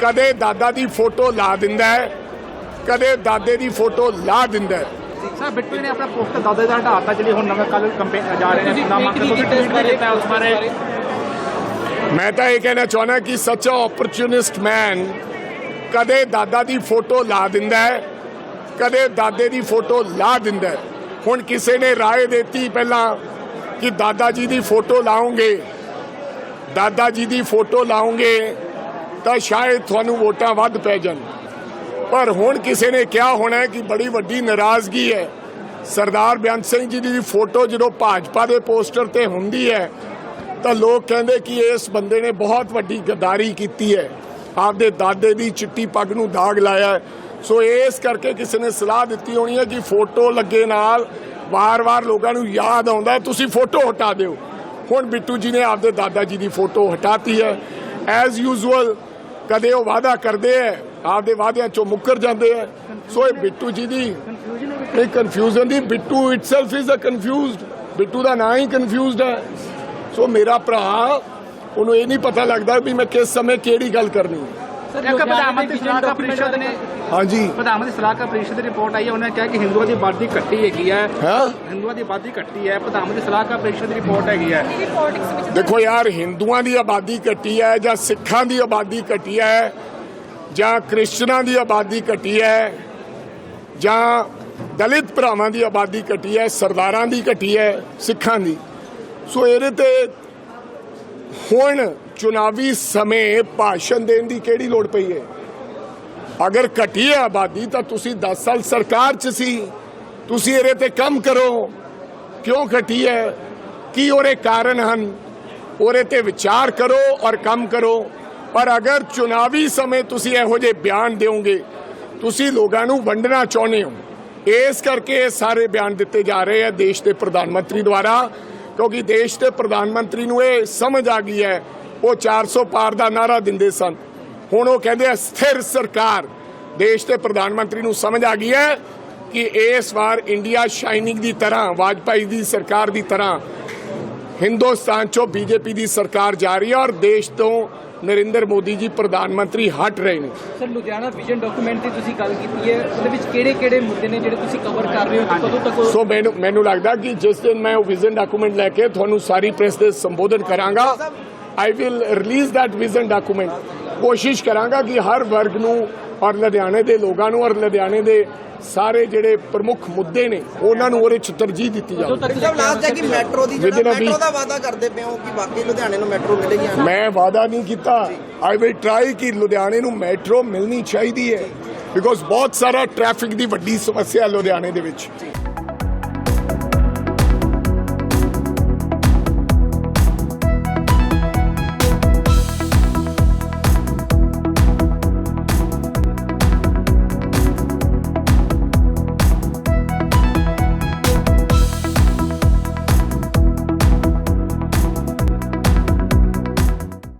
ਕਦੇ ਦਾਦਾ ਦੀ ਫੋਟੋ ਲਾ ਦਿੰਦਾ ਹੈ ਕਦੇ ਦਾਦੇ ਦੀ ਫੋਟੋ ਲਾ ਦਿੰਦਾ ਹੈ। ਸਰ ਬਿੱਟੂ ਜੀ ਨੇ ਆਪਣਾ ਪੋਸਟਰ ਦਾਦਾ ਦਾ ਹਟਾਤਾ ਜਿਹੜੀ ਹੁਣ ਨਵੇਂ ਕੱਲ ਕੰਪੇਨ ਜਾ ਰਹੇ ਨੇ ਨਾਮਾਂਕਨ ਤੁਸੀਂ ਟਵੀਟ ਵੀ ਕੀਤਾ ਉਸ ਬਾਰੇ। ਮੈਂ ਤਾਂ ਇਹ ਕਹਿਣਾ ਚਾਹੁੰਦਾ ਕਿ ਸੱਚ ਓਪਰਚੁਨਿਸਟ ਮੈਨ ਕਦੇ ਦਾਦਾ ਦੀ ਫੋਟੋ ਲਾ ਦਿੰਦਾ ਹੈ ਕਦੇ ਦਾਦੇ ਦੀ ਫੋਟੋ ਲਾ ਦਿੰਦਾ ਹੈ। ਹੁਣ ਕਿਸੇ ਨੇ ਰਾਏ ਦਿੱਤੀ ਪਹਿਲਾਂ ਕਿ ਦਾਦਾ ਜੀ ਦੀ ਫੋਟੋ ਲਾਉਂਗੇ ਦਾਦਾ ਜੀ ਦੀ ਫੋਟੋ ਲਾਉਂਗੇ ਤਾਂ ਸ਼ਾਇਦ ਤੁਹਾਨੂੰ ਵੋਟਾਂ ਵੱਧ ਪੈ ਜਾਣ। ਪਰ ਹੁਣ ਕਿਸੇ ਨੇ ਕਿਹਾ ਹੋਣਾ ਕਿ ਬੜੀ ਵੱਡੀ ਨਾਰਾਜ਼ਗੀ ਹੈ। ਸਰਦਾਰ ਬਿਆਨ ਸਿੰਘ ਜੀ ਦੀ ਫੋਟੋ ਜਦੋਂ ਭਾਜਪਾ ਦੇ ਪੋਸਟਰ ਤੇ ਹੁੰਦੀ ਹੈ, ਤਾਂ ਲੋਕ ਕਹਿੰਦੇ ਕਿ ਇਸ ਬੰਦੇ ਨੇ ਬਹੁਤ ਵੱਡੀ ਗਦਾਰੀ ਕੀਤੀ ਹੈ। ਆਪਦੇ ਦਾਦੇ ਦੀ ਚਿੱਟੀ ਪੱਗ ਨੂੰ ਦਾਗ ਲਾਇਆ ਸੋ ਇਸ ਕਰਕੇ ਕਿਸੇ ਨੇ ਸਲਾਹ ਦਿੱਤੀ ਹੋਣੀ ਹੈ ਕਿ ਫੋਟੋ ਲੱਗੇ ਨਾਲ ਵਾਰ-ਵਾਰ ਲੋਕਾਂ ਨੂੰ ਯਾਦ ਆਉਂਦਾ ਤੁਸੀਂ ਫੋਟੋ ਹਟਾ ਦਿਓ। ਹੁਣ ਬਿੱਟੂ ਜੀ ਨੇ ਆਪਦੇ ਦਾਦਾ ਜੀ ਦੀ ਫੋਟੋ ਹਟਾਤੀ ਹੈ। ਐਜ਼ ਯੂਜੂਅਲ ਕਦੇ ਉਹ ਵਾਅਦਾ ਕਰਦੇ ਹੈ ਆਪਦੇ ਵਾਅਦਿਆਂ ਚੋਂ ਮੁੱਕਰ ਜਾਂਦੇ ਹੈ ਸੋ ਇਹ ਬਿੱਟੂ ਜੀ ਦੀ ਇਹ confusion the Bittu itself is a confused Bittu ਦਾ ਨਾਂ ਹੀ ਕਨਫਿਊਜ਼ਡ ਹੈ। ਸੋ ਮੇਰਾ ਭਰਾ ਉਹਨੂੰ ਇਹ ਨਹੀਂ ਪਤਾ ਲੱਗਦਾ ਵੀ ਮੈਂ ਕਿਸ ਸਮੇਂ ਕਿਹੜੀ ਗੱਲ ਕਰਨੀ ਹੈ। ਇੱਕ ਪ੍ਰਧਾਨ ਮੰਤਰੀ ਸਲਾਹਕਾਰ ਪ੍ਰੀਸ਼ਦ ਨੇ ਹਾਂਜੀ। ਪ੍ਰਧਾਨ ਮੰਤਰੀ ਸਲਾਹਕਾਰ ਪ੍ਰੀਸ਼ਦ ਦੀ ਰਿਪੋਰਟ ਆਈ ਹੈ ਉਹਨਾਂ ਨੇ ਕਿਹਾ ਕਿ ਹਿੰਦੂਆਂ ਦੀ ਆਬਾਦੀ ਘੱਟੀ ਹੈਗੀ ਹੈ। ਹਾਂ? ਹਿੰਦੂਆਂ ਦੀ ਆਬਾਦੀ ਘੱਟੀ ਹੈ ਪ੍ਰਧਾਨ ਮੰਤਰੀ ਸਲਾਹਕਾਰ ਪ੍ਰੀਸ਼ਦ ਦੀ ਰਿਪੋਰਟ ਹੈਗੀ ਹੈ। ਦੇਖੋ ਯਾਰ ਹਿੰਦੂਆਂ ਦੀ ਆਬਾਦੀ ਘਟੀ ਹੈ ਜਾਂ ਸਿੱਖਾਂ ਦੀ ਆਬਾਦੀ ਘਟੀ ਹੈ ਜਾਂ ਕ੍ਰਿਸਚਨਾਂ ਦੀ ਆਬਾਦੀ ਘਟੀ ਹੈ ਜਾਂ ਦਲਿਤ ਭਰਾਵਾਂ ਦੀ ਆਬਾਦੀ ਘਟੀ ਹੈ ਸਰਦਾਰਾਂ ਦੀ ਘਟੀ ਹੈ ਸਿੱਖਾਂ ਦੀ। ਸੋ ਇਹਦੇ ਤੇ ਹੁਣ ਚੁਣਾਵੀ ਸਮੇਂ ਭਾਸ਼ਣ ਦੇਣ ਦੀ ਕਿਹੜੀ ਲੋੜ ਪਈ ਹੈ? ਅਗਰ ਘਟੀ ਹੈ ਆਬਾਦੀ, ਤਾਂ ਤੁਸੀਂ 10 ਸਾਲ ਸਰਕਾਰ 'ਚ ਸੀ। ਤੁਸੀਂ ਇਹਦੇ ਤੇ ਕੰਮ ਕਰੋ। ਕਿਉਂ ਘਟੀ ਹੈ? ਕੀ ਉਹਦੇ ਕਾਰਨ ਹਨ? ਉਹਦੇ ਤੇ ਵਿਚਾਰ ਕਰੋ ਔਰ ਕੰਮ ਕਰੋ। ਪਰ ਅਗਰ ਚੁਣਾਵੀ ਸਮੇਂ ਤੁਸੀਂ ਇਹੋ ਜਿਹੇ ਬਿਆਨ ਦਿਓਗੇ, ਤੁਸੀਂ ਲੋਕਾਂ ਨੂੰ ਵੰਡਣਾ ਚਾਹੁੰਦੇ ਹੋ। ਇਸ ਕਰਕੇ ਇਹ ਸਾਰੇ ਬਿਆਨ ਦਿੱਤੇ ਜਾ ਰਹੇ ਆ ਦੇਸ਼ ਦੇ ਪ੍ਰਧਾਨ ਮੰਤਰੀ ਦੁਆਰਾ। ਕਿਉਂਕਿ ਦੇਸ਼ ਦੇ ਪ੍ਰਧਾਨ ਮੰਤਰੀ ਨੂੰ ਇਹ ਸਮਝ ਆ ਗਈ ਹੈ, ਉਹ 400 ਪਾਰ ਦਾ ਨਾਰਾ ਦਿੰਦੇ ਸਨ। ਹੁਣ ਉਹ ਕਹਿੰਦੇ ਆ, ਸਥਿਰ ਸਰਕਾਰ। ਦੇਸ਼ ਦੇ ਪ੍ਰਧਾਨ ਮੰਤਰੀ ਨੂੰ ਸਮਝ ਆ ਗਈ ਹੈ ਕਿ ਇਸ ਵਾਰ ਇੰਡੀਆ ਸ਼ਾਈਨਿੰਗ ਦੀ ਤਰ੍ਹਾਂ, ਵਾਜਪਾਈ ਦੀ ਸਰਕਾਰ ਦੀ ਤਰ੍ਹਾਂ, ਹਿੰਦੁਸਤਾਨ ਚੋਂ ਬੀਜੇਪੀ ਦੀ ਸਰਕਾਰ ਜਾ ਰਹੀ ਹੈ ਔਰ ਦੇਸ਼ ਤੋਂ ਨਰਿੰਦਰ ਮੋਦੀ ਜੀ ਪ੍ਰਧਾਨ ਮੰਤਰੀ ਹਟ ਰਹੇ ਨੇ। ਸਰ ਲੁਧਿਆਣਾ ਵਿਜ਼ਨ ਡਾਕੂਮੈਂਟ ਦੀ ਤੁਸੀਂ ਗੱਲ ਕੀਤੀ ਹੈ ਉਹਦੇ ਵਿੱਚ ਕਿਹੜੇ ਕਿਹੜੇ ਮੁੱਦੇ ਨੇ ਜਿਹੜੇ ਤੁਸੀਂ ਕਵਰ ਕਰ ਰਹੇ ਹੋ ਤੇ ਕਦੋਂ ਤੱਕ ਸੋ ਮੈਨੂੰ ਮੈਨੂੰ ਲੱਗਦਾ ਕਿ ਜਿਸ ਦਿਨ ਮੈਂ ਉਹ ਵਿਜ਼ਨ ਡਾਕੂਮੈਂਟ ਲੈ ਕੇ ਤੁਹਾਨੂੰ ਸਾਰੀ ਪ੍ਰੈਸ ਦੇ ਸੰਬੋਧਨ ਕਰਾਂਗਾ I will release that vision document ਕੋਸ਼ਿਸ਼ ਕਰਾਂਗਾ ਕਿ ਹਰ ਵਰਗ ਨੂੰ ਔਰ ਲੁਧਿਆਣੇ ਦੇ ਲੋਕਾਂ ਨੂੰ ਔਰ ਲੁਧਿਆਣੇ ਦੇ ਸਾਰੇ ਜਿਹੜੇ ਪ੍ਰਮੁੱਖ ਮੁੱਦੇ ਨੇ ਉਹਨਾਂ ਨੂੰ ਉਹਦੇ ਚ ਤਰਜੀਹ ਦਿੱਤੀ ਜਾਵੇ। ਤੱਕ ਸਭ ਲਾਸਟ ਹੈ ਕਿ ਮੈਟਰੋ ਦੀ Within ਜਿਹੜਾ a week. ਮੈਟਰੋ ਦਾ ਵਾਅਦਾ ਕਰਦੇ ਪਏ ਹੋ ਕਿ ਬਾਕੀ ਲੁਧਿਆਣੇ ਨੂੰ ਮੈਟਰੋ ਮਿਲੇਗੀ। ਮੈਂ ਵਾਅਦਾ ਨਹੀਂ ਕੀਤਾ। ਆਈ ਵਿਲ ਟਰਾਈ ਕਿ ਲੁਧਿਆਣੇ ਨੂੰ ਮੈਟਰੋ ਮਿਲਣੀ ਚਾਹੀਦੀ ਹੈ। ਬਿਕੋਜ਼ ਬਹੁਤ ਸਾਰਾ ਟ੍ਰੈਫਿਕ ਦੀ ਵੱਡੀ ਸਮੱਸਿਆ ਲੁਧਿਆਣੇ ਦੇ ਵਿੱਚ।